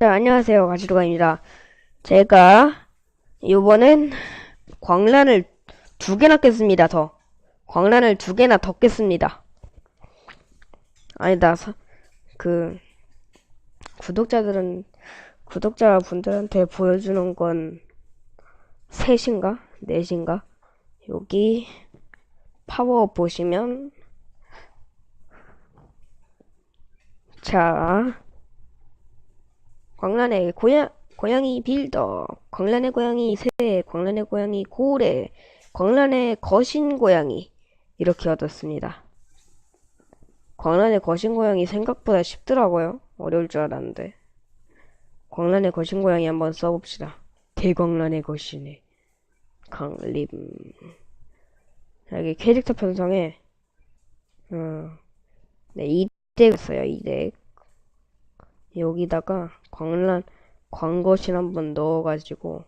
네, 안녕하세요. 가지루가입니다. 제가 이번엔 광란을 두 개나 깼습니다. 더. 광란을 두 개나 더 깼습니다. 아니다. 사- 그 구독자들은 구독자 분들한테 보여주는 건 셋인가? 넷인가? 여기 파워 보시면 자 광란의 고양, 고양이 빌더, 광란의 고양이 새, 광란의 고양이 고래, 광란의 거신 고양이 이렇게 얻었습니다. 광란의 거신 고양이 생각보다 쉽더라고요. 어려울 줄 알았는데. 광란의 거신 고양이 한번 써봅시다. 대광란의 거신의 강림. 여기 캐릭터 편성에 어, 네, 2덱 써요, 2덱. 여기다가 광란 광거신 한번 넣어가지고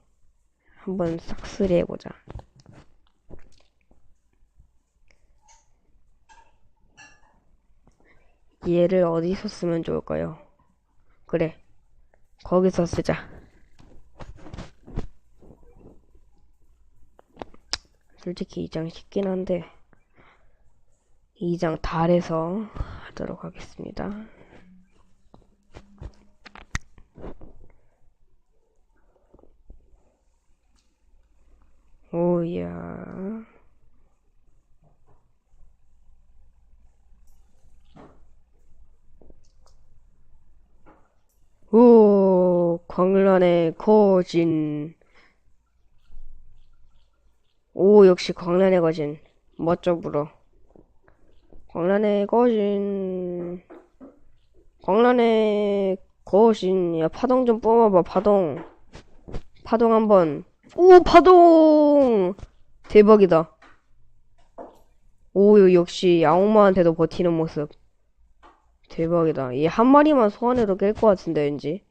한번 싹쓸이 해보자. 얘를 어디서 쓰면 좋을까요? 그래, 거기서 쓰자. 솔직히 이 장 쉽긴 한데 이 장 달에서 하도록 하겠습니다. 오야. 오, 광란의 거진. 오, 역시 광란의 거진. 멋져 불어. 광란의 거진. 광란의 거진. 야, 파동 좀 뽑아봐, 파동. 파동 한번. 오, 파동! 대박이다. 오, 역시 야옹마한테도 버티는 모습. 대박이다. 얘한 마리만 소환해도 깰 것 같은데, 왠지.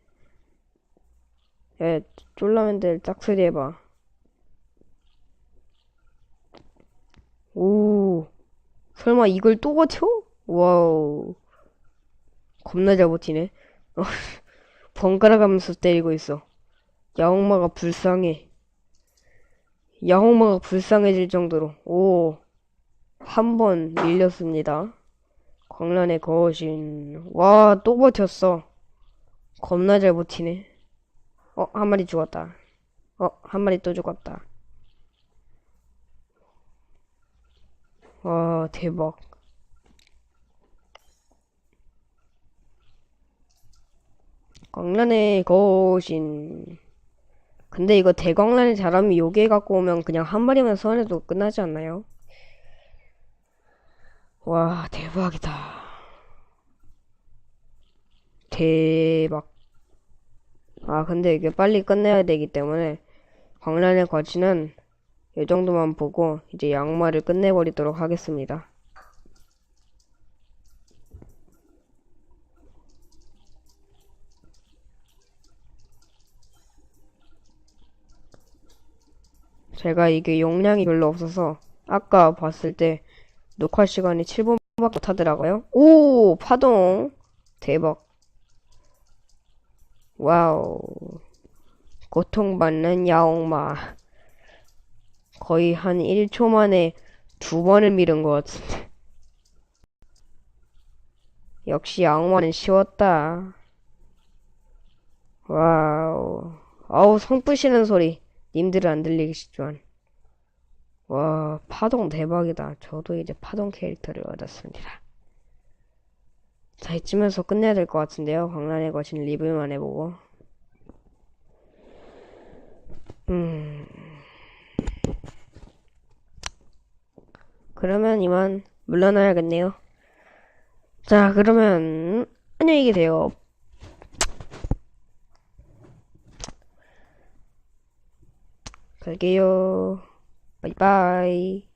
야, 쫄라맨들 짝소리 해봐. 오, 설마 이걸 또 버텨? 와우. 겁나 잘 버티네. 번갈아 가면서 때리고 있어. 야옹마가 불쌍해. 야옹마가 불쌍해질 정도로. 오, 한 번 밀렸습니다. 광란의 거신. 와, 또 버텼어. 겁나 잘 버티네. 어, 한 마리 죽었다. 어, 한 마리 또 죽었다. 와, 대박. 광란의 거신. 근데 이거 대광란을 잘하면 요괴 갖고 오면 그냥 한 마리만 소환해도 끝나지 않나요? 와, 대박이다. 대박. 아, 근데 이게 빨리 끝내야 되기 때문에 광란의 거치는 이 정도만 보고 이제 양말을 끝내버리도록 하겠습니다. 제가 이게 용량이 별로 없어서 아까 봤을 때 녹화 시간이 7분밖에 못하더라고요. 오, 파동. 대박. 와우. 고통받는 야옹마. 거의 한 1초 만에 두 번을 밀은 것 같은데. 역시 야옹마는 쉬웠다. 와우. 아우, 성 부시는 소리. 님들은 안 들리겠지만. 와, 파동 대박이다. 저도 이제 파동 캐릭터를 얻었습니다. 자, 이쯤에서 끝내야 될 것 같은데요. 광란의 거신 리뷰만 해보고. 음. 그러면 이만 물러나야겠네요. 자, 그러면 안녕히 계세요. 갈게요. 바이바이.